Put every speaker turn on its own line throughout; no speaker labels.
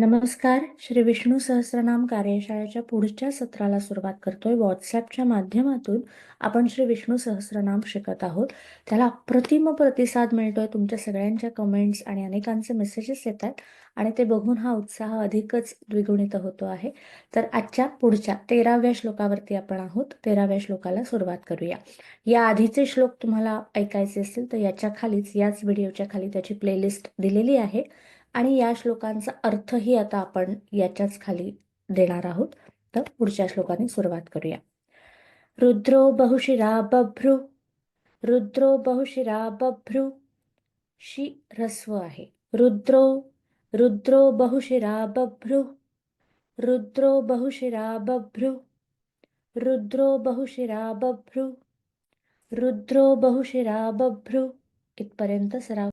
नमस्कार. श्री विष्णू सहस्रनाम कार्यशाळेच्या पुढच्या सत्राला सुरुवात करतोय. व्हॉट्सॲपच्या माध्यमातून आपण श्री विष्णू सहस्रनाम शिकत आहोत. त्याला अप्रतिम प्रतिसाद मिळतोय. तुमच्या सगळ्यांच्या कमेंट्स आणि अनेकांचे मेसेजेस येतात आणि ते बघून हा उत्साह अधिकच द्विगुणित होतो आहे. तर आजच्या पुढच्या तेराव्या श्लोकावरती आपण आहोत. तेराव्या श्लोकाला सुरुवात करूया. या आधीचे श्लोक तुम्हाला ऐकायचे असतील तर याच्या खालीच याच व्हिडिओच्या खाली त्याची प्लेलिस्ट दिलेली आहे. आणि या श्लोकांचा अर्थही आता आपण याच्याच खाली देणार आहोत. तर पुढच्या श्लोकाने सुरुवात करूया. रुद्रो बहुशिरा बभ्रू रुद्रो बहुशिरा बभ्रू शी ह्रस्व आहे. रुद्रो रुद्रो बहुशिरा बभ्रू रुद्रो बहुशिरा बभ्रू रुद्रो बहुशिरा बभ्रू रुद्रो बहुशिरा बभ्रू इथपर्यंत सराव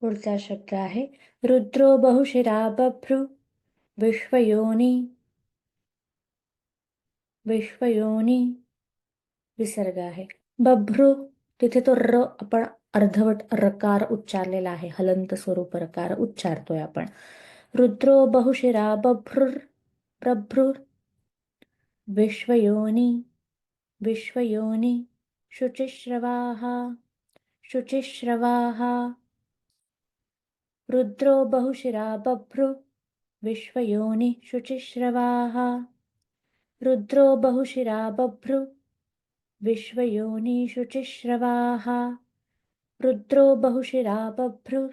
पुढचा शब्द आहे रुद्रो बहुशिरा बभ्रू विश्वयोनी विश्वयोनी विसर्ग आहे. बभ्रू तिथे तो र आपण अर्धवट रकार उच्चारलेला आहे हलंत स्वरूप रकार उच्चारतोय आपण. रुद्रो बहुशिरा बभ्रुर प्रभ्रुर विश्वयोनी विश्वयोनी शुचिश्रवाः शुचिश्रवाः रुद्रो बहुशिरा बभ्रु। विश्वयोनि शुचिश्रवाः। रुद्रो बहुशिरा बभ्रु। विश्वयोनि शुचिश्रवाः। रुद्रो बहुशिरा बभ्रु।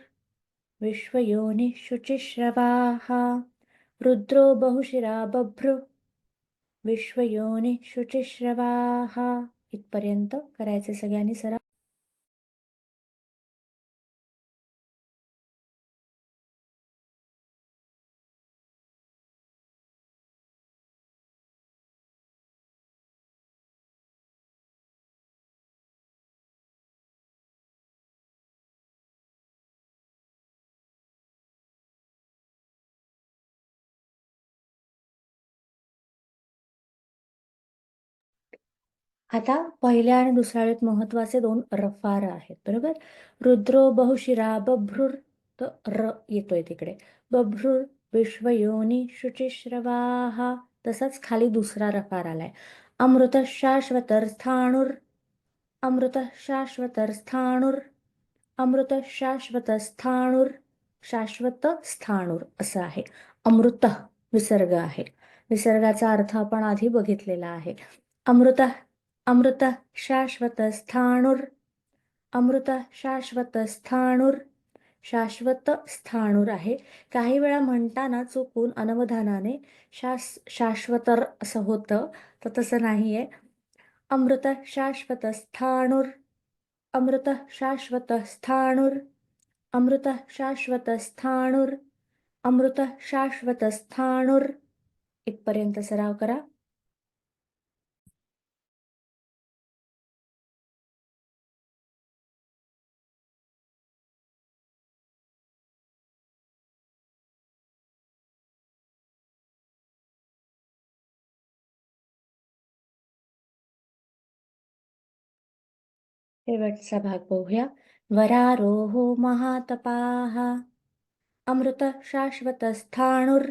विश्वयोनि शुचिश्रवाः। रुद्रो बहुशिरा बभ्रु। विश्वयोनि शुचिश्रवाः। इथपर्यंत करायचे सगळ्यांनी सरा आता पहिल्या आणि दुसऱ्या वेळेत महत्त्वाचे दोन रफार आहेत बरोबर? रुद्रो बहुशिरा बभ्रुर तर र येतोय तिकडे. बभ्रुर विश्वयोनी शुचिश्रवाहा तसाच खाली दुसरा रफार आलाय. अमृत शाश्वतर स्थाणुर अमृत शाश्वतर स्थाणुर अमृत शाश्वत स्थाणुर शाश्वत स्थाणुर असं आहे. अमृत विसर्ग आहे. विसर्गाचा अर्थ आपण आधी बघितलेला आहे. अमृत अमृत शाश्वत स्थाणुर अमृत शाश्वत स्थाणुर शाश्वत स्थाणूर आहे. काही वेळा म्हणताना चुकून अनवधानाने शास शाश्वतर असं होतं तर तसं नाही आहे अमृत शाश्वत स्थाणूर अमृत शाश्वत स्थाणूर अमृत शाश्वत स्थाणूर अमृत शाश्वत स्थाणूर इथपर्यंत सराव करा. शेवटचा भाग बघूया वरारोहो महातपाः। अमृत शाश्वत स्थाणुर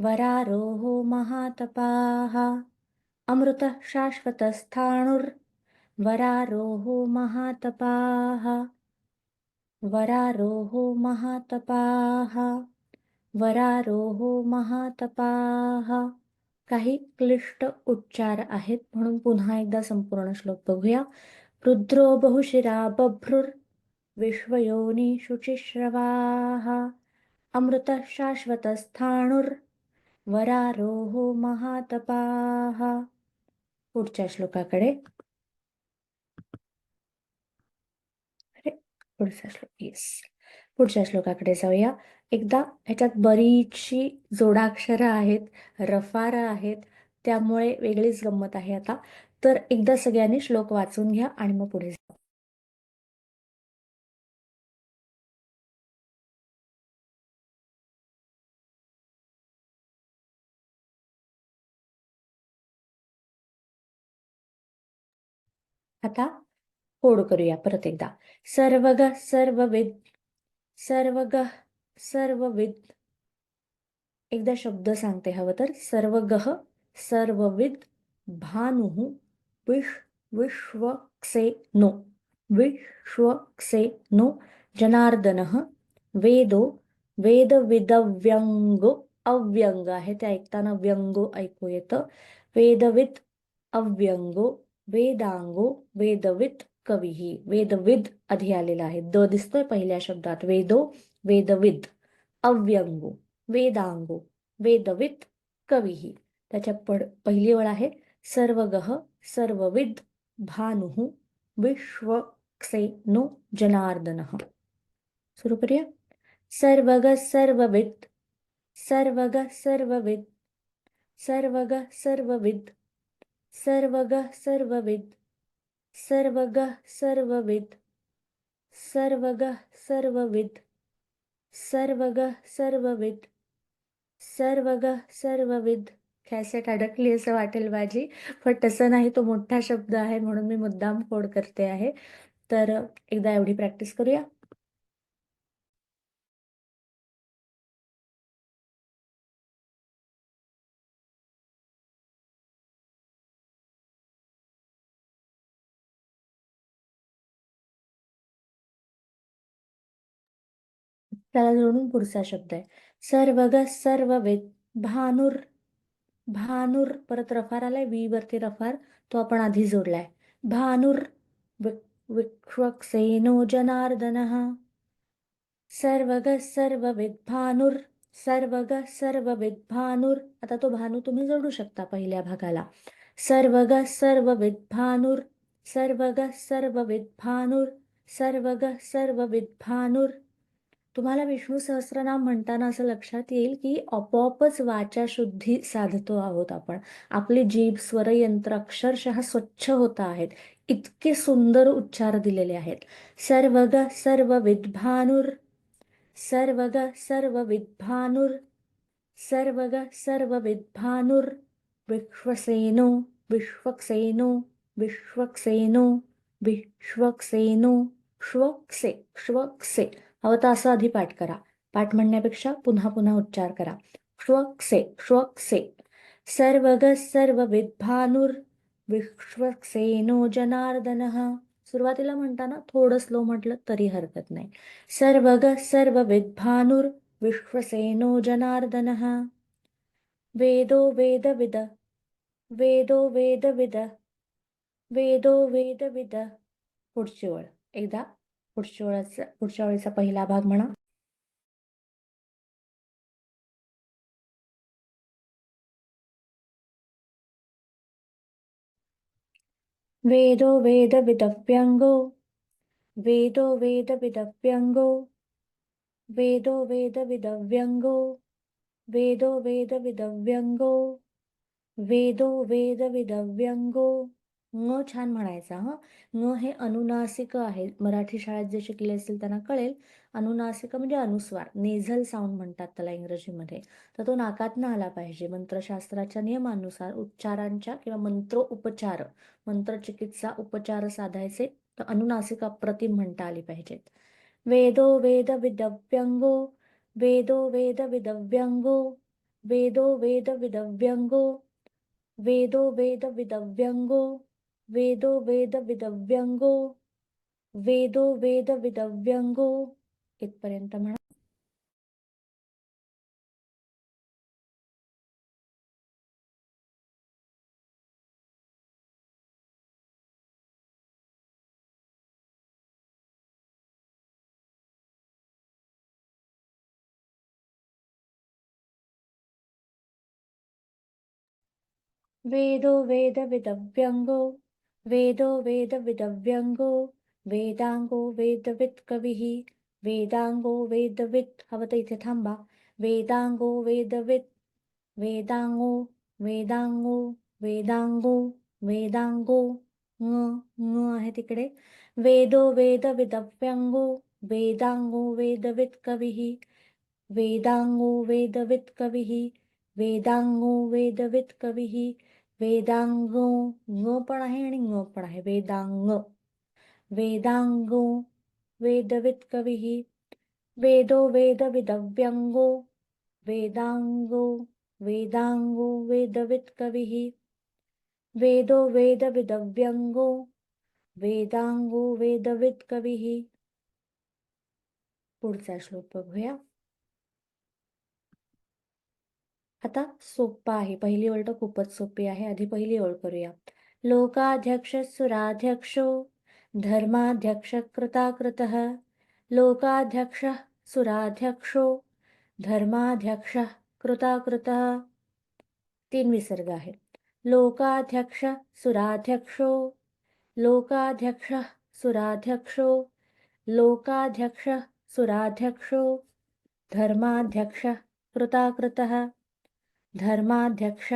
वरारोहो महातपाः। अमृत शाश्वत स्थाणुर वरारोहो महातपाः। वरारोहो महातपाः। वरारोहो महातपाः। काही क्लिष्ट उच्चार आहेत म्हणून पुन्हा एकदा संपूर्ण श्लोक बघूया. रुद्रो बहुशिरा बभ्रुर् विश्वयोनि शुचिश्रवाः। अमृत शाश्वतस्थाणुर् वरारोहो महातपाः। पुढच्या श्लोकाकडे. अरे पुढचा श्लोक येस पुढच्या श्लोकाकडे जाऊया. एकदा ह्याच्यात बरीचशी जोडाक्षरं आहेत रफारं आहेत त्यामुळे वेगळीच गंमत आहे आता. तर एकदा सगळ्यांनी श्लोक वाचून घ्या आणि मग पुढे जा. आता फोड करूया परत एकदा. सर्वग सर्वविद सर्वग सर्वविद. एकदा शब्द सांगते हवं तर. सर्वगह सर्वविद भानु विश्वक्सेनो विश्वक्सेनो जनार्दनः वेदो वेदविदव्यंगो अव्यंग आहे ते ऐकताना व्यंगो ऐकू येतं. वेदविद अव्यंगो वेदांगो वेदविद कविही वेदविद आधी आलेला आहे. द दिसतोय पहिल्या शब्दात. वेदो वेदविद अव्यंगो वेदांगो वेदविद कविही त्याच्या पड पहिली वेळ आहे. सर्वगह सर्वविद भानुः विश्वक्सेनो जनार्दनः सुरू करूया सर्वग सर्वविद सर्वग सर्वविद सर्वग सर्वविद सर्वग सर्वविद सर्वग सर्वविद सर्वग सर्वविद सर्वग सर्वविद सर्वग सर्वविद कॅसेट अडकली असं वाटेल माझी पण तसं नाही तो मोठा शब्द आहे म्हणून मी मुद्दाम फोड करते आहे. तर एकदा एवढी प्रॅक्टिस करूया. त्याला जोडून पुढचा शब्द आहे. सर्वग वेद भानुर भानुर परत रफार आलाय वी वरती रफार तो आपण आधी जोडलाय. भानुर विक्वक्सेनो जनार्दन सर्वग सर्वविद भानुर सर्वग सर्वविद भानुर आता तो भानू तुम्ही जोडू शकता पहिल्या भागाला. सर्वग सर्वविद भानुर सर्वग सर्वविद भानुर सर्वग सर्वविद भानुर तुम्हाला विष्णू सहस्रनाम म्हणताना असं लक्षात येईल की आपोआपच वाचा शुद्धी साधतो आहोत आपण. आपली जीभ स्वरयंत्र अक्षरशः स्वच्छ होत आहेत. इतके सुंदर उच्चार दिलेले आहेत. सर्वग सर्व विद्भानुर सर्वग सर्व विद्भानुर सर्वग सर्व विद्भानुर विश्वसेनो विश्वक्सेनो विश्वक्सेनो विश्वक्सेनो श्वक्से श्वक्से. हवं तर असं आधी पाठ करा. पाठ म्हणण्यापेक्षा पुन्हा पुन्हा उच्चार करा. श्वक्से श्वक्से. सर्वग सर्व विद्भानुर विश्वक्सेनो जनार्दन. सुरुवातीला म्हणताना थोडं स्लो म्हटलं तरी हरकत नाही. सर्वग सर्व विद्भानुर विश्वसेनो जनार्दन. वेदो वेदविद वेदो वेदविद वेदो वेदविद. पुढची ओळ. एकदा पुढच्या वेळेचा पुढच्या वेळेचा पहिला भाग म्हणा. वेदो वेद वेदविदव्यङ्गो वेदो वेद विदव्यंगो वेदो वेद वेदविदव्यङ्गो वेदो वेद वेदविदव्यङ्गो वेदो वेद वेदविदव्यङ्गो ङ छान म्हणायचा हं. ङ हे अनुनासिक आहे. मराठी शाळेत जे शिकले असतील त्यांना कळेल. अनुनासिक म्हणजे अनुस्वार नेझल साऊंड म्हणतात त्याला इंग्रजीमध्ये. तर तो नाकातनं आला पाहिजे. मंत्रशास्त्राच्या नियमानुसार उच्चारांच्या किंवा मंत्रोपचार, मंत्रचिकित्सा उपचार साधायचे तर अनुनासिक अप्रतिम म्हणता आली पाहिजेत. वेदो वेद विदव्यंगो वेदो वेद विदव्यंगो वेदो वेद विदव्यंगो वेदो वेद ವೇದೋ ವೇದ ವಿದವ್ಯಂಗೋ ವೇದೋ ವೇದ ವಿದವ್ಯಂಗೋ ಇತ್ಪರ್ಯಂತ ಮಾಡ ವೇದೋ ವೇದ ವಿದವ್ಯಂಗೋ वेदो वेदविदव्यङ्गो वेदांगो वेदवित् कविः वेदांगो वेदवित् हवत इथे थांबा वेदांगो वेदवित् वेदांगो वेदांगो वेदांगो वेदांगो ङ ङ आहे तिकडे। वेदो वेदविदव्यङ्गो वेदांगो वेदवित् कविः वेदांगो वेदवित् कविः वेदांगो वेदवित् कविः वेदांगो ङ पण आहे आणि ङ पण आहे. वेदांग. वेदांगो वेदवित कवी. वेदो वेदविदव्यंगो. वेदांगो वेदांगो वेदवित कवी. वेदो वेदविदव्यंगो. वेदांगो वेदवित कवी. पुढचा श्लोक बघूया. आता सोप्पा आहे. पहिली ओळ खूपच सोपी आहे. आधी पहिली ओळ करूया. लोकाध्यक्ष सुराध्यक्षो, धर्माध्यक्ष कृताकृतः, लोकाध्यक्ष सुराध्यक्षो, धर्माध्यक्ष कृताकृतः. तीन विसर्ग आहे लोकाध्यक्ष सुराध्यक्षो लोकाध्यक्ष सुराध्यक्षो लोकाध्यक्ष सुराध्यक्षो, धर्माध्यक्ष कृताकृतः. धर्माध्यक्ष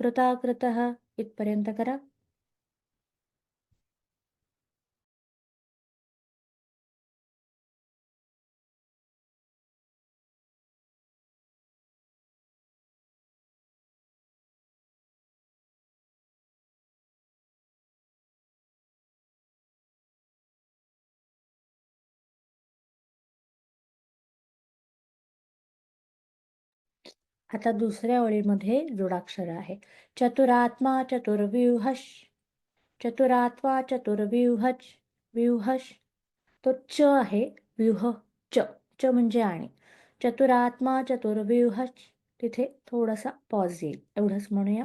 कृताकृतः इथपर्यंत करा आता दुसऱ्या ओळीमध्ये जोडाक्षर आहे. चतुरात्मा चतुर्व्यूहश चतुरात्मा चतुर्व्यूहच व्यूहश. तो च आहे व्यूह च च म्हणजे आणि. चतुरात्मा चतुर्व्यूहच तिथे थोडासा पॉज येईल. एवढंच म्हणूया.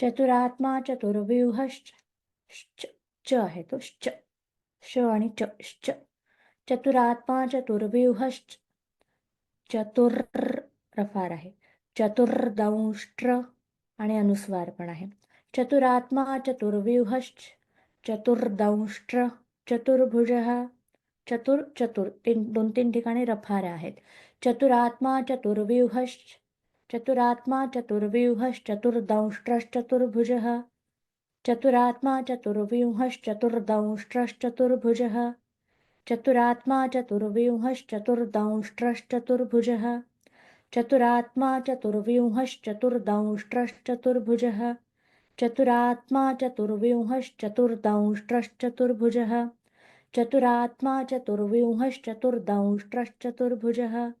चतुरात्मा चतुर्व्यूहश्च च आहे तो श्च श आणि च श्च. चतुरात्मा चतुर्व्यूहश्च चतुर रफार आहे. चतुर्दंष्ट्र आणि अनुस्वार पण आहे. चतुरात्मा चतुर्व्यूहश्च चतुर्दंष्ट्र चतुर्भुज चतुर चतुर तीन दोन तीन ठिकाणी रफार आहेत. चतुरात्मा चतुर्व्यूहश्च चतुरात्मा चतुर्व्यूहश्चतुर्दंष्ट्रश्चतुर्भुजः। चतुरात्मा चतुर्व्यूहश्चतुर्दंष्ट्रश्चतुर्भुजः। चतुरात्मा चतुर्व्यूहश्चतुर्दंष्ट्रश्चतुर्भुजः। चतुरात्मा चतुर्व्यूहश्चतुर्दंष्ट्रश्चतुर्भुजः। चतुरात्मा चतुर्व्यूहश्चतुर्दंष्ट्रश्चतुर्भुजः। चतुरात्मा चतुर्व्यूहश्चतुर्दंष्ट्रश्चतुर्भुजः।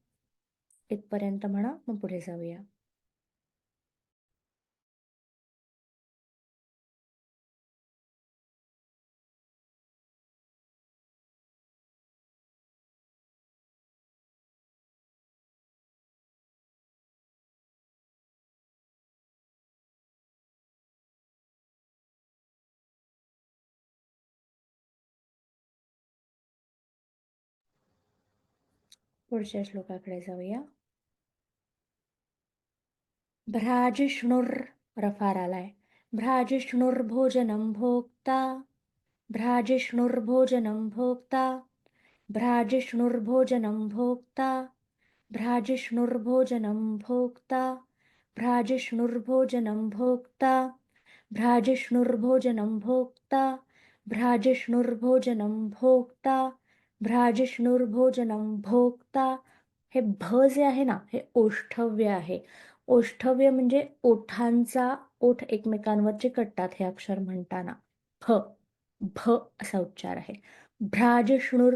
इथपर्यंत म्हणा मग पुढे जाऊया. पुढच्या श्लोकाकडे जाऊया. भ्राजिष्णुर रफार आलाय भ्राजिष्णुर्भोजनं भोक्ता। भ्राजिष्णुर्भोजनं भोक्ता। भ्राजिष्णुर्भोजनं भोक्ता। भ्राजिष्णुर्भोजनं भोक्ता। भ्राजिष्णुर्भोजनं भोक्ता। भ्राजिष्णुर्भोजनं भोक्ता। भ्राजिष्णुर्भोजनं भोक्ता। भ्राजिष्णुर्भोजनं भोक्ता। हे भ जे आहे ना, हे ओष्ठव्य आहे. ओष्ठव्य म्हणजे ओठांचा ओठ एकमेकांवर चिकटतात हे अक्षर म्हणताना. फ भ असा उच्चार आहे. भ्राजष्णूर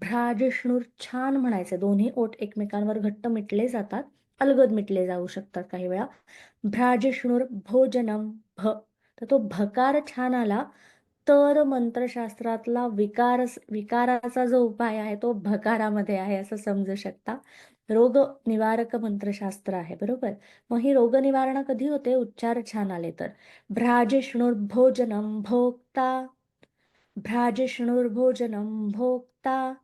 भ्राजष्णूर छान म्हणायचं. दोन्ही ओठ एकमेकांवर घट्ट मिटले जातात अलगद मिटले जाऊ शकतात काही वेळा. भ्राजष्णूर भोजनम भ. तर तो भकार छान आला तर मंत्रशास्त्रातला विकार विकाराचा जो उपाय आहे तो भकारामध्ये आहे असं समजू शकता. रोग निवारक मंत्रशास्त्र आहे बरोबर? मग ही रोग निवारणा कधी होते? उच्चार छान आले तर. भ्राजिष्णुर्भोजनम भोक्ता भ्राजिष्णुर्भोजनम भोक्ता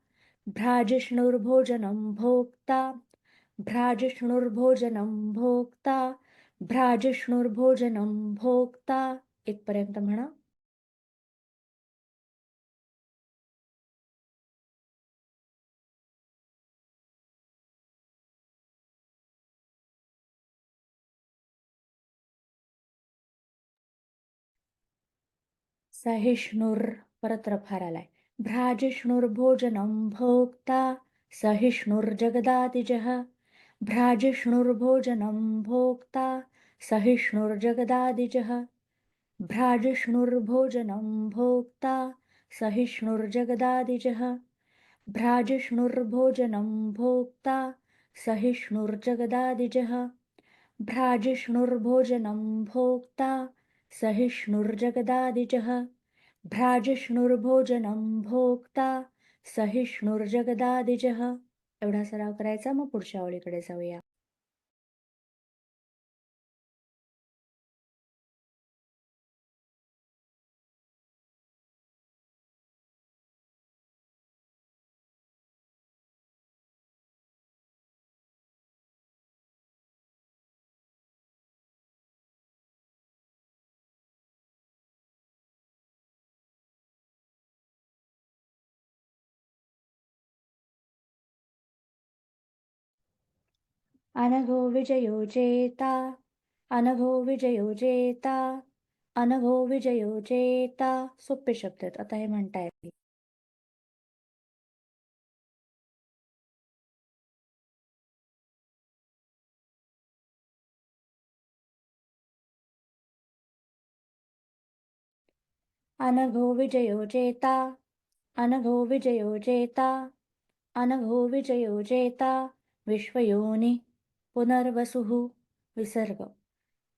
भ्राजिष्णुर्भोजनम भोक्ता भ्राजिष्णुर्भोजनम भोक्ता भ्राजिष्णुर्भोजनम भोक्ता. इथपर्यंत म्हणा. सहिष्णुर परत रफार आलाय भ्राजिष्णुर्भोजनं भोक्ता सहिष्णुर्जगदादिजः भ्राजिष्णुर्भोजनं भोक्ता सहिष्णुर्जगदादिजः भ्राजिष्णुर्भोजनं भोक्ता सहिष्णुर्जगदादिजः भ्राजिष्णुर्भोजनं भोक्ता सहिष्णुर्जगदादिजः भ्राजिष्णुर्भोजनं भोक्ता सहिष्णुर्जगदादिजः भ्राजिष्णुर्भोजनं भोक्ता सहिष्णुर्जगदादिजः. एवढा सराव करायचा मग पुढच्या ओळीकडे जाऊया. अनघो विजयो जेता अनघो विजयो जेता अनघो विजयो जेता सोपे शब्द आहेत. आता हे म्हणता अनघो विजयो जेता अनघो विजयो जेता अनघो विजयो जेता विश्वयोनी पुनर्वसुः विसर्ग.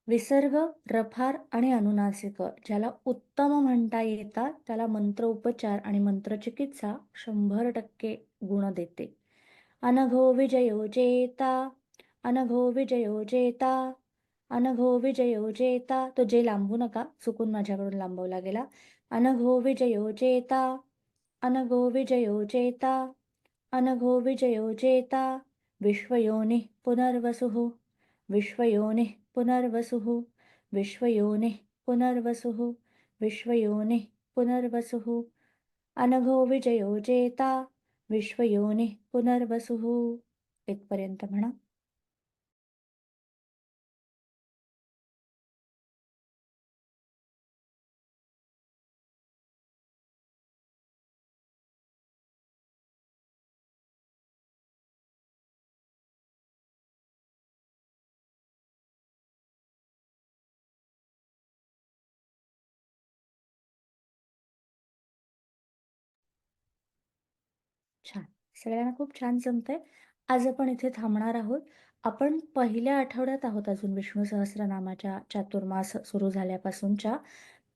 विसर्ग रफार आणि अनुनासिक ज्याला उत्तम म्हणता येतात त्याला मंत्र उपचार आणि मंत्रचिकित्सा शंभर टक्के गुण देते. अनघो विजयो जेता अनघो विजयो जेता अनघो विजयो जेता. तो जे लांबू नका चुकून माझ्याकडून लांबवला गेला. अनघो विजयो जेता अनघो विजयो जेता अनघो विजयो जेता. विश्वयोनि पुनर्वसुः। विश्वयोनि पुनर्वसुः। विश्वयोनि पुनर्वसुः। विश्वयोनि पुनर्वसुः। अनघो विजयो जेता। विश्वयोनि पुनर्वसुः। इथपर्यंत म्हणा सगळ्यांना खूप छान जमतंय. आज आपण इथे थांबणार आहोत. आपण पहिल्या आठवड्यात आहोत अजून विष्णू सहस्रनामाच्या चातुर्मास सुरू झाल्यापासूनच्या.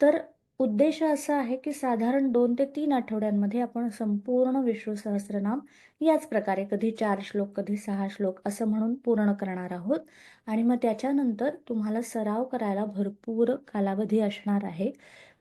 तर उद्देश असा आहे की साधारण दोन ते तीन आठवड्यांमध्ये आपण संपूर्ण विष्णू सहस्रनाम याच प्रकारे कधी चार श्लोक कधी सहा श्लोक असं म्हणून पूर्ण करणार आहोत. आणि मग त्याच्यानंतर तुम्हाला सराव करायला भरपूर कालावधी असणार आहे.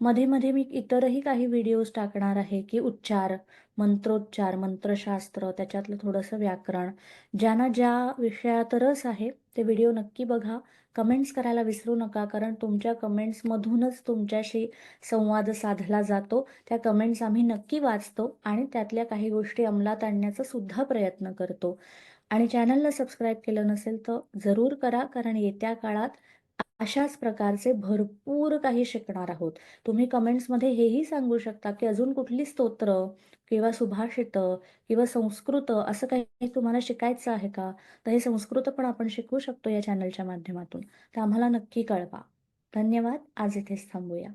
मध्ये मध्ये मी इतरही काही व्हिडिओज टाकणार आहे की उच्चार मंत्रोच्चार मंत्रशास्त्र त्याच्यातलं थोडंसं व्याकरण ज्यांना ज्या विषयात रस आहे ते व्हिडिओ नक्की बघा. कमेंट्स करायला विसरू नका कारण तुमच्या कमेंट्समधूनच तुमच्याशी संवाद साधला जातो. त्या कमेंट्स आम्ही नक्की वाचतो आणि त्यातल्या काही गोष्टी अंमलात आणण्याचा सुद्धा प्रयत्न करतो. आणि चॅनलला सबस्क्राईब केलं नसेल तर जरूर करा कारण येत्या काळात अशाच प्रकारचे भरपूर काही शिकणार आहोत. तुम्ही कमेंट्समध्ये हेही सांगू शकता की अजून कुठली स्तोत्र किंवा सुभाषित किंवा संस्कृत असं काही तुम्हाला शिकायचं आहे का? तर हे संस्कृत पण आपण शिकू शकतो या चॅनलच्या माध्यमातून. तर आम्हाला नक्की कळवा. धन्यवाद. आज इथेच थांबूया.